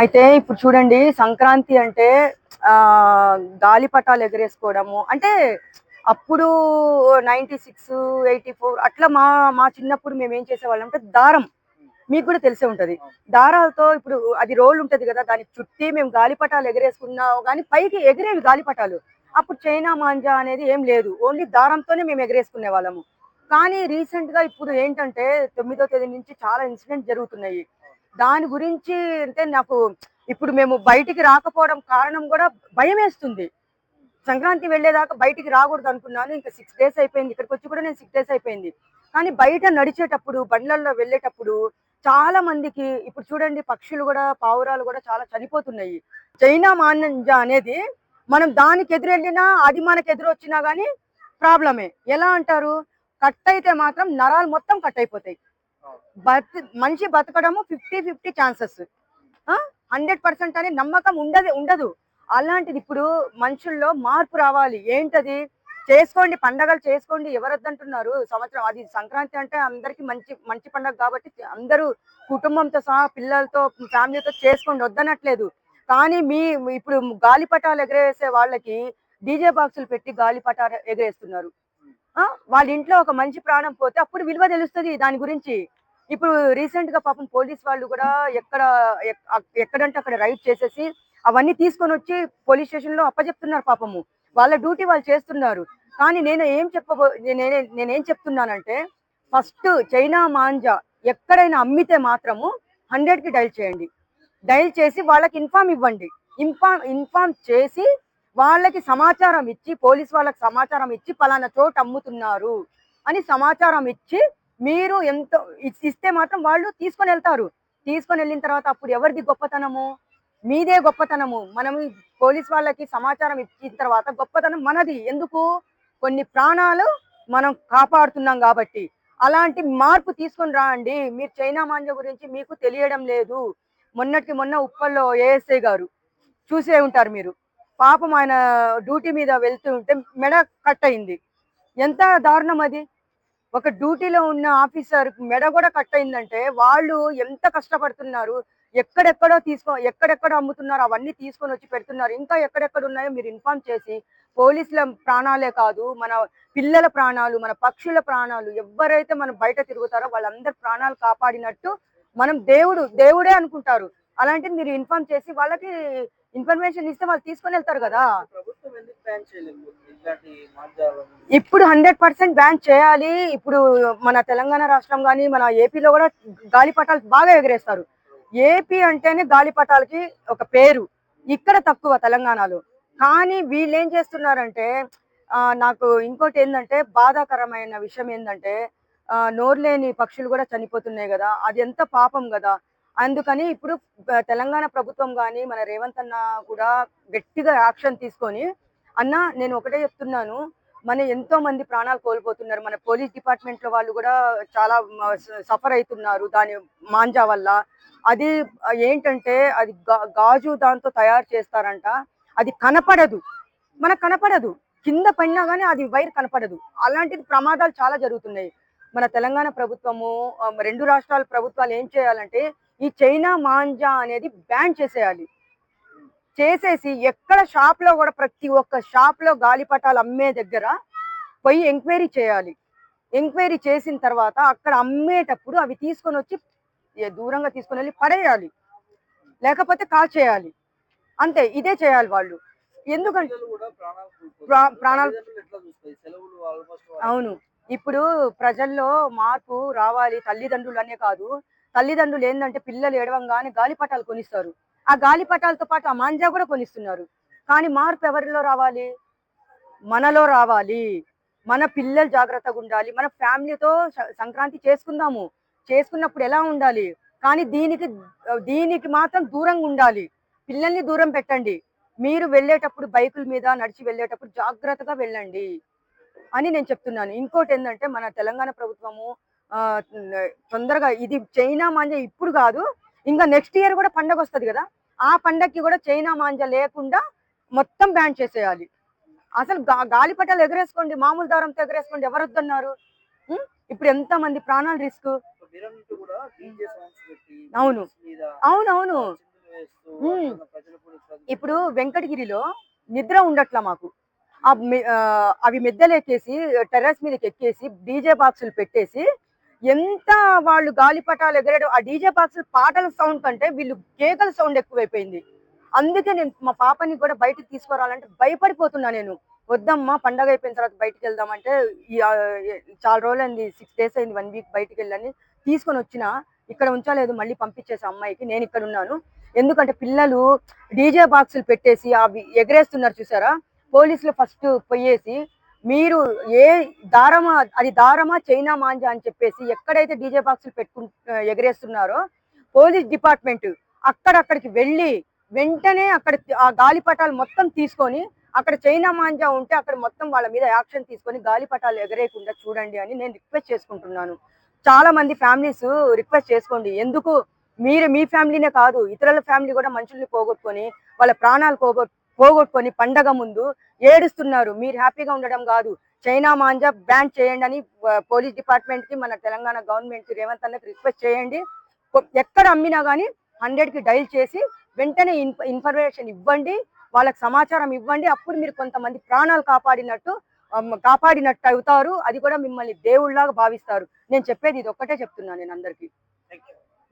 అయితే ఇప్పుడు చూడండి సంక్రాంతి అంటే ఆ గాలిపటాలు ఎగరేసుకోవడము. అంటే అప్పుడు నైన్టీ సిక్స్ ఎయిటీ ఫోర్ అట్లా మా మా చిన్నప్పుడు మేము ఏం చేసేవాళ్ళం అంటే దారం. మీకు కూడా తెలిసే ఉంటది. దారాలతో ఇప్పుడు అది రోల్ ఉంటది కదా దానికి చుట్టి మేము గాలిపటాలు ఎగరేసుకున్నాం కానీ పైకి ఎగిరేవి గాలిపటాలు. అప్పుడు చైనా మాంజా అనేది ఏం లేదు. ఓన్లీ దారంతోనే మేము ఎగరేసుకునే వాళ్ళము కానీ రీసెంట్గా ఇప్పుడు ఏంటంటే తొమ్మిదో తేదీ నుంచి చాలా ఇన్సిడెంట్ జరుగుతున్నాయి. దాని గురించి అంటే నాకు ఇప్పుడు మేము బయటికి రాకపోవడం కారణం కూడా భయం వేస్తుంది సంక్రాంతి వెళ్ళేదాకా బయటికి రాకూడదు అనుకున్నాను. ఇంకా సిక్స్ డేస్ అయిపోయింది. ఇక్కడికి వచ్చి కూడా నేను సిక్స్ డేస్ అయిపోయింది. కానీ బయట నడిచేటప్పుడు బండ్లలో వెళ్ళేటప్పుడు చాలా మందికి ఇప్పుడు చూడండి పక్షులు కూడా పావురాలు కూడా చాలా చనిపోతున్నాయి. చైనా మాంజా అనేది మనం దానికి ఎదురెళ్ళినా అది మనకు ఎదురొచ్చినా కానీ ప్రాబ్లమే. ఎలా అంటారు? కట్ అయితే మాత్రం నరాలు మొత్తం కట్ అయిపోతాయి. బతి మనిషి బతకడము fifty fifty chances. Hundred percent అనే నమ్మకం ఉండదు ఉండదు. అలాంటిది ఇప్పుడు మనుషుల్లో మార్పు రావాలి. ఏంటది? చేసుకోండి పండగలు చేసుకోండి ఎవరొద్దంటున్నారు? సంవత్సరం అది సంక్రాంతి అంటే అందరికీ మంచి మంచి పండగ కాబట్టి అందరూ కుటుంబంతో సహా పిల్లలతో ఫ్యామిలీతో చేసుకోండి వద్దనట్లేదు. కానీ మీ ఇప్పుడు గాలిపటాలు ఎగరేసే వాళ్ళకి డీజే బాక్సులు పెట్టి గాలిపటాలు ఎగరేస్తున్నారు. వాళ్ళ ఇంట్లో ఒక మంచి ప్రాణం పోతే అప్పుడు విలువ తెలుస్తుంది దాని గురించి. ఇప్పుడు రీసెంట్గా పాపం పోలీస్ వాళ్ళు కూడా ఎక్కడ ఎక్కడంటే అక్కడ రైడ్ చేసేసి అవన్నీ తీసుకొని వచ్చి పోలీస్ స్టేషన్లో అప్పచెప్తున్నారు పాపము. వాళ్ళ డ్యూటీ వాళ్ళు చేస్తున్నారు. కానీ నేను ఏం చెప్పబో నేనే నేనేం చెప్తున్నానంటే ఫస్ట్ చైనా మాంజా ఎక్కడైనా అమ్మితే మాత్రము హండ్రెడ్కి డైల్ చేయండి. డైల్ చేసి వాళ్ళకి ఇన్ఫామ్ ఇవ్వండి. ఇన్ఫామ్ ఇన్ఫామ్ చేసి వాళ్ళకి సమాచారం ఇచ్చి పోలీస్ వాళ్ళకి సమాచారం ఇచ్చి పలానా చోట అమ్ముతున్నారు అని సమాచారం ఇచ్చి మీరు ఎంతో ఇస్తే మాత్రం వాళ్ళు తీసుకొని వెళ్తారు. తీసుకొని వెళ్ళిన తర్వాత అప్పుడు ఎవరిది గొప్పతనము? మీదే గొప్పతనము. మనం పోలీస్ వాళ్ళకి సమాచారం ఇచ్చిన తర్వాత గొప్పతనం మనది. ఎందుకు? కొన్ని ప్రాణాలు మనం కాపాడుతున్నాం కాబట్టి. అలాంటి మార్పు తీసుకొని రాండి. మీరు చైనా మాంజ గురించి మీకు తెలియడం లేదు. మొన్నటికి మొన్న ఉప్పల్లో ఏఎస్ఐ గారు చూసే ఉంటారు మీరు. పాపం ఆయన డ్యూటీ మీద వెళ్తూ ఉంటే మెడ కట్ అయింది. ఎంత దారుణం అది? ఒక డ్యూటీలో ఉన్న ఆఫీసర్ మెడ కూడా కట్ అయిందంటే వాళ్ళు ఎంత కష్టపడుతున్నారు? ఎక్కడెక్కడో తీసుకో ఎక్కడెక్కడ అమ్ముతున్నారు? అవన్నీ తీసుకొని వచ్చి పెడుతున్నారు. ఇంకా ఎక్కడెక్కడ ఉన్నాయో మీరు ఇన్ఫార్మ్ చేసి పోలీసుల ప్రాణాలే కాదు మన పిల్లల ప్రాణాలు మన పక్షుల ప్రాణాలు ఎవరైతే మనం బయట తిరుగుతారో వాళ్ళందరి ప్రాణాలు కాపాడినట్టు మనం దేవుడు దేవుడే అనుకుంటారు. అలాంటిది మీరు ఇన్ఫార్మ్ చేసి వాళ్ళకి ఇన్ఫర్మేషన్ ఇస్తే వాళ్ళు తీసుకొని వెళ్తారు కదా. ఇప్పుడు హండ్రెడ్ పర్సెంట్ బ్యాన్ చేయాలి. ఇప్పుడు మన తెలంగాణ రాష్ట్రం కానీ మన ఏపీలో కూడా గాలిపటాలు బాగా ఎగరేస్తారు. ఏపీ అంటేనే గాలిపటాలకి ఒక పేరు. ఇక్కడ తక్కువ తెలంగాణలో. కానీ వీళ్ళు ఏం చేస్తున్నారంటే నాకు ఇంకోటి ఏంటంటే బాధాకరమైన విషయం ఏంటంటే ఆ, నోరులేని పక్షులు కూడా చనిపోతున్నాయి కదా. అది ఎంత పాపం కదా. అందుకని ఇప్పుడు తెలంగాణ ప్రభుత్వం కానీ మన రేవంత్ అన్న కూడా గట్టిగా యాక్షన్ తీసుకొని అన్న నేను ఒకటే చెప్తున్నాను. మన ఎంతో మంది ప్రాణాలు కోల్పోతున్నారు. మన పోలీస్ డిపార్ట్మెంట్లో వాళ్ళు కూడా చాలా సఫర్ అవుతున్నారు దాని మాంజా వల్ల. అది ఏంటంటే అది గా- గాజు దాంతో తయారు చేస్తారంట. అది కనపడదు. మనకు కనపడదు. కింద పడినా కానీ అది వైర్ కనపడదు. అలాంటిది ప్రమాదాలు చాలా జరుగుతున్నాయి. మన తెలంగాణ ప్రభుత్వము రెండు రాష్ట్రాల ప్రభుత్వాలు ఏం చేయాలంటే ఈ చైనా మాంజా అనేది బ్యాన్ చేసేయాలి. చేసేసి ఎక్కడ షాప్లో కూడా ప్రతి ఒక్క షాప్లో గాలిపటాలు అమ్మే దగ్గర పోయి ఎంక్వైరీ చేయాలి. ఎంక్వైరీ చేసిన తర్వాత అక్కడ అమ్మేటప్పుడు అవి తీసుకొని వచ్చి దూరంగా తీసుకొని వెళ్ళి పడేయాలి. లేకపోతే కాల్ చేయాలి అంతే ఇదే చేయాలి వాళ్ళు. ఎందుకంటే ప్రాణాలు అవును. ఇప్పుడు ప్రజల్లో మార్పు రావాలి తల్లిదండ్రులు అనే కాదు. తల్లిదండ్రులు ఏంటంటే పిల్లలు ఎడవంగానే గాలిపటాలు కొనిస్తారు. ఆ గాలిపటాలతో పాటు ఆ మాంజా కూడా కొనిస్తున్నారు. కానీ మార్పు ఎవరిలో రావాలి? మనలో రావాలి. మన పిల్లలు జాగ్రత్తగా ఉండాలి. మన ఫ్యామిలీతో సంక్రాంతి చేసుకుందాము. చేసుకున్నప్పుడు ఎలా ఉండాలి? కానీ దీనికి దీనికి మాత్రం దూరంగా ఉండాలి. పిల్లల్ని దూరం పెట్టండి. మీరు వెళ్ళేటప్పుడు బైకుల మీద నడిచి వెళ్ళేటప్పుడు జాగ్రత్తగా వెళ్ళండి అని నేను చెప్తున్నాను. ఇంకోటి ఏంటంటే మన తెలంగాణ ప్రభుత్వము తొందరగా ఇది చైనా మాంజా ఇప్పుడు కాదు ఇంకా నెక్స్ట్ ఇయర్ కూడా పండగ వస్తది కదా ఆ పండగకి కూడా చైనా మాంజా లేకుండా మొత్తం బ్యాన్ చేసేయాలి. అసలు గాలిపటాలు ఎగరేసుకోండి మామూలు దారంతో ఎగరేసుకోండి ఎవరు వద్దన్నారు? ఇప్పుడు ఎంత మంది ప్రాణాలు రిస్క్ అవును. అవునవును. ఇప్పుడు వెంకటగిరిలో నిద్ర ఉండట్లా మాకు. అవి మెద్దలు ఎక్కేసి టెర్రస్ మీదకి ఎక్కేసి డీజే బాక్సులు పెట్టేసి ఎంత వాళ్ళు గాలిపటాలు ఎగరడం ఆ డీజే బాక్స్ పాటల సౌండ్ కంటే వీళ్ళు కేకల సౌండ్ ఎక్కువైపోయింది. అందుకే నేను మా పాపని కూడా బయటకు తీసుకురావాలంటే భయపడిపోతున్నా నేను. వద్దమ్మా పండగ అయిపోయిన తర్వాత బయటికి వెళ్దామంటే చాలా రోజులు అయింది సిక్స్ డేస్ అయింది వన్ వీక్ బయటికి వెళ్ళని. తీసుకొని వచ్చిన ఇక్కడ ఉంచలేదు మళ్ళీ పంపించేసి అమ్మాయికి నేను ఇక్కడ ఉన్నాను. ఎందుకంటే పిల్లలు డీజే బాక్సులు పెట్టేసి అవి ఎగరేస్తున్నారు చూసారా? పోలీసులు ఫస్ట్ పోయేసి మీరు ఏ దారమా అది దారమా చైనా మాంజా అని చెప్పేసి ఎక్కడైతే డీజే బాక్సులు పెట్టుకు ఎగరేస్తున్నారో పోలీస్ డిపార్ట్మెంట్ అక్కడక్కడికి వెళ్ళి వెంటనే అక్కడ ఆ గాలిపటాలు మొత్తం తీసుకొని అక్కడ చైనా మాంజా ఉంటే అక్కడ మొత్తం వాళ్ళ మీద యాక్షన్ తీసుకొని గాలిపటాలు ఎగరేయకుండా చూడండి అని నేను రిక్వెస్ట్ చేసుకుంటున్నాను. చాలా మంది ఫ్యామిలీస్ రిక్వెస్ట్ చేసుకోండి. ఎందుకు? మీరు మీ ఫ్యామిలీనే కాదు ఇతరుల ఫ్యామిలీ కూడా మనుషుల్ని పోగొట్టుకొని వాళ్ళ ప్రాణాలు పోగొట్టు పోగొట్టుకొని పండగ ముందు ఏడుస్తున్నారు. మీరు హ్యాపీగా ఉండడం కాదు. చైనా మాంజా బ్యాన్ చేయండి అని పోలీస్ డిపార్ట్మెంట్కి మన తెలంగాణ గవర్నమెంట్కి రేవంత్ అన్నకి రిక్వెస్ట్ చేయండి. ఎక్కడ అమ్మినా కానీ హండ్రెడ్కి డైల్ చేసి వెంటనే ఇన్- ఇన్ఫర్మేషన్ ఇవ్వండి. వాళ్ళకి సమాచారం ఇవ్వండి. అప్పుడు మీరు కొంతమంది ప్రాణాలు కాపాడినట్టు కాపాడినట్టు అవుతారు. అది కూడా మిమ్మల్ని దేవుళ్ళాగా భావిస్తారు. నేను చెప్పేది ఇది ఒక్కటే చెప్తున్నాను నేను అందరికీ.